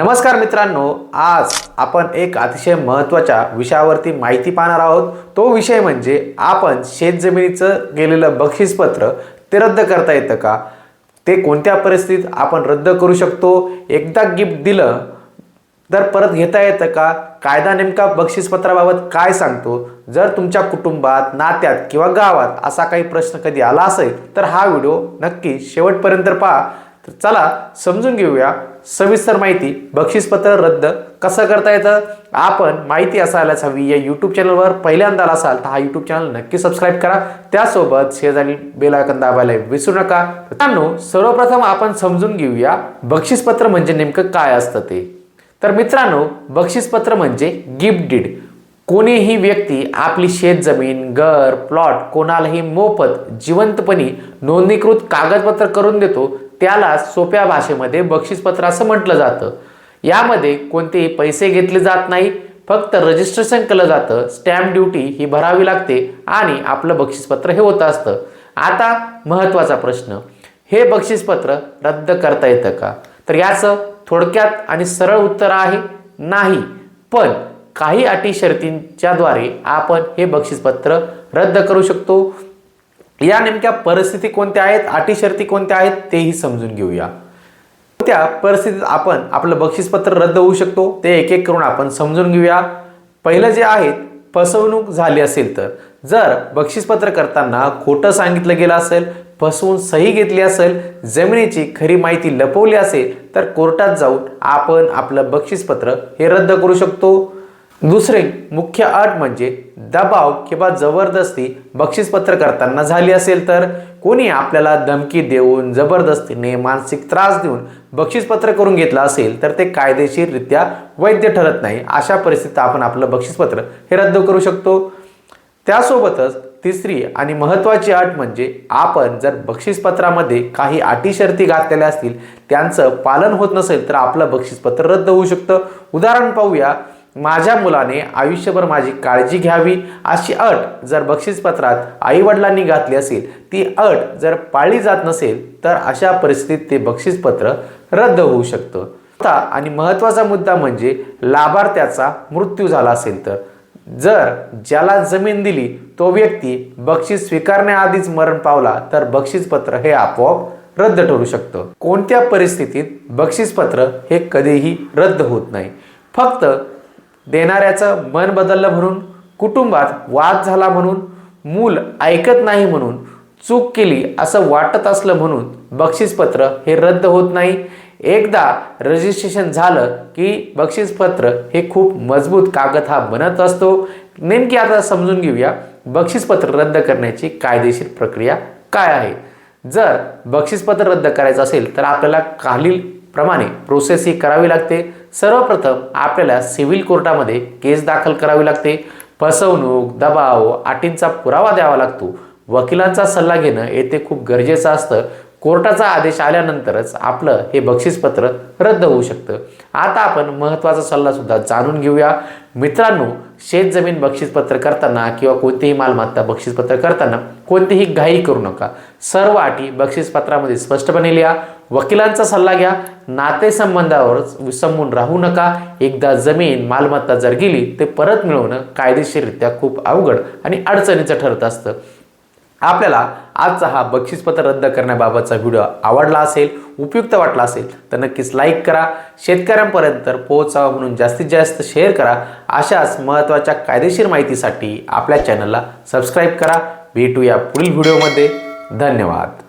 नमस्कार मित्रांनो आज आपण एक अतिशय महत्त्वाच्या विषयावरती माहिती पाहणार आहोत. तो विषय म्हणजे आपण शेतजमिनीचं गेलेलं बक्षीसपत्र ते रद्द करता येतं का? ते कोणत्या परिस्थितीत आपण रद्द करू शकतो? एकदा गिफ्ट दिलं तर परत घेता येतं का? कायदा नेमका बक्षीसपत्राबाबत काय सांगतो? जर तुमच्या कुटुंबात नात्यात किंवा गावात असा काही प्रश्न कधी आला असेल तर हा व्हिडिओ नक्की शेवटपर्यंत पहा. तर चला समजून घेऊया. सविस्तर माहिती बक्षीसपत्र रद्द कसं करता येतं? आपण माहिती असायलाच हवी. या यूट्यूब चॅनलवर पहिल्यांदा असाल तर हा यूट्यूब चॅनल नक्की सबस्क्राईब करा. त्यासोबत शेजारी बेल दाबायला विसरू नका. मित्रांनो सर्वप्रथम आपण समजून घेऊया बक्षीसपत्र म्हणजे नेमकं काय असतं ते. तर मित्रांनो बक्षीसपत्र म्हणजे गिफ्ट डीड कोणीही व्यक्ती आपली शेतजमीन घर प्लॉट कोणालाही मोफत जिवंतपणी नोंदणीकृत कागदपत्र करून देतो. त्याला सोप्या भाषेमध्ये बक्षीसपत्र असं म्हटलं जातं. यामध्ये कोणतेही पैसे घेतले जात नाही फक्त रजिस्ट्रेशन केलं जातं स्टॅम्प ड्युटी ही भरावी लागते आणि आपलं बक्षीसपत्र हे होत असतं. आता महत्त्वाचा प्रश्न हे बक्षीसपत्र रद्द करता येतं का? तर याचं थोडक्यात आणि सरळ उत्तर आहे नाही. पण काही अटी शर्तींच्याद्वारे आपण हे बक्षीसपत्र रद्द करू शकतो. या नेमक्या परिस्थिती कोणत्या आहेत अटी शर्ती कोणत्या आहेत तेही समजून घेऊया. त्या परिस्थितीत आपण आपलं बक्षीसपत्र रद्द होऊ शकतो ते एक एक करून आपण समजून घेऊया. पहिलं जे आहे फसवणूक झाली असेल तर जर बक्षीसपत्र करताना खोटं सांगितलं गेलं असेल फसवून सही घेतली असेल जमिनीची खरी माहिती लपवली असेल तर कोर्टात जाऊन आपण आपलं बक्षीसपत्र हे रद्द करू शकतो. दुसरे मुख्य अट म्हणजे दबाव किंवा जबरदस्ती बक्षीसपत्र करताना झाली असेल तर कोणी आपल्याला धमकी देऊन जबरदस्तीने मानसिक त्रास देऊन बक्षीसपत्र करून घेतलं असेल तर ते कायदेशीररित्या वैध ठरत नाही. अशा परिस्थितीत आपण आपलं बक्षीसपत्र हे रद्द करू शकतो. त्यासोबतच तिसरी आणि महत्त्वाची अट म्हणजे आपण जर बक्षीसपत्रामध्ये काही अटी शर्ती घातलेल्या असतील त्यांचं पालन होत नसेल तर आपलं बक्षीसपत्र रद्द होऊ शकतं. उदाहरण पाहूया. माझ्या मुलाने आयुष्यभर माझी काळजी घ्यावी अशी अट जर बक्षीसपत्रात आईवडिलांनी घातली असेल ती अट जर पाळली जात नसेल तर अशा परिस्थितीत ते बक्षीसपत्र रद्द होऊ शकतं. आता आणि महत्त्वाचा मुद्दा म्हणजे लाभार्थ्याचा मृत्यू झाला असेल तर. जर ज्याला जमीन दिली तो व्यक्ती बक्षीस स्वीकारण्याआधीच मरण पावला तर बक्षीसपत्र हे आपोआप रद्द ठरू शकतं. कोणत्या परिस्थितीत बक्षीसपत्र हे कधीही रद्द होत नाही. फक्त देणाऱ्याचं मन बदललं म्हणून कुटुंबात वाद झाला म्हणून मूल ऐकत नाही म्हणून चूक केली असं वाटत असलं म्हणून बक्षीसपत्र हे रद्द होत नाही. एकदा रजिस्ट्रेशन झालं की बक्षीसपत्र हे खूप मजबूत कागद हा बनत असतो. नेमकी आता समजून घेऊया बक्षीसपत्र रद्द करण्याची कायदेशीर प्रक्रिया काय आहे. जर बक्षीसपत्र रद्द करायचं असेल तर आपल्याला खालील प्रमाणे प्रोसेस ही करावी लागते. सर्वप्रथम आपल्याला सिव्हिल कोर्टामध्ये केस दाखल करावी लागते. फसवणूक दबाव अटींचा पुरावा द्यावा लागतो. वकिलांचा सल्ला घेणं येथे खूप गरजेचं असतं. कोर्टाचा आदेश आल्यानंतरच आपलं हे बक्षीसपत्र रद्द होऊ शकतं. आता आपण महत्त्वाचा सल्लासुद्धा जाणून घेऊया. मित्रांनो शेतजमीन बक्षीसपत्र करताना किंवा कोणतीही मालमत्ता बक्षीसपत्र करताना कोणतीही घाई करू नका. सर्व अटी बक्षीसपत्रामध्ये स्पष्टपणे लिहा. वकिलांचा सल्ला घ्या. नातेसंबंधावर विसंबून राहू नका. एकदा जमीन मालमत्ता जर गेली ते परत मिळवणं कायदेशीररित्या खूप अवघड आणि अडचणीचं ठरत असतं. आपल्याला आजचा हा बक्षीसपत्र रद्द करण्याबाबतचा व्हिडिओ आवडला असेल उपयुक्त वाटला असेल तर नक्कीच लाईक करा. शेतकऱ्यांपर्यंत पोहोचावा म्हणून जास्तीत जास्त शेअर करा. अशाच महत्त्वाच्या कायदेशीर माहितीसाठी आपल्या चॅनलला सबस्क्राईब करा. भेटूया पुढील व्हिडिओमध्ये धन्यवाद.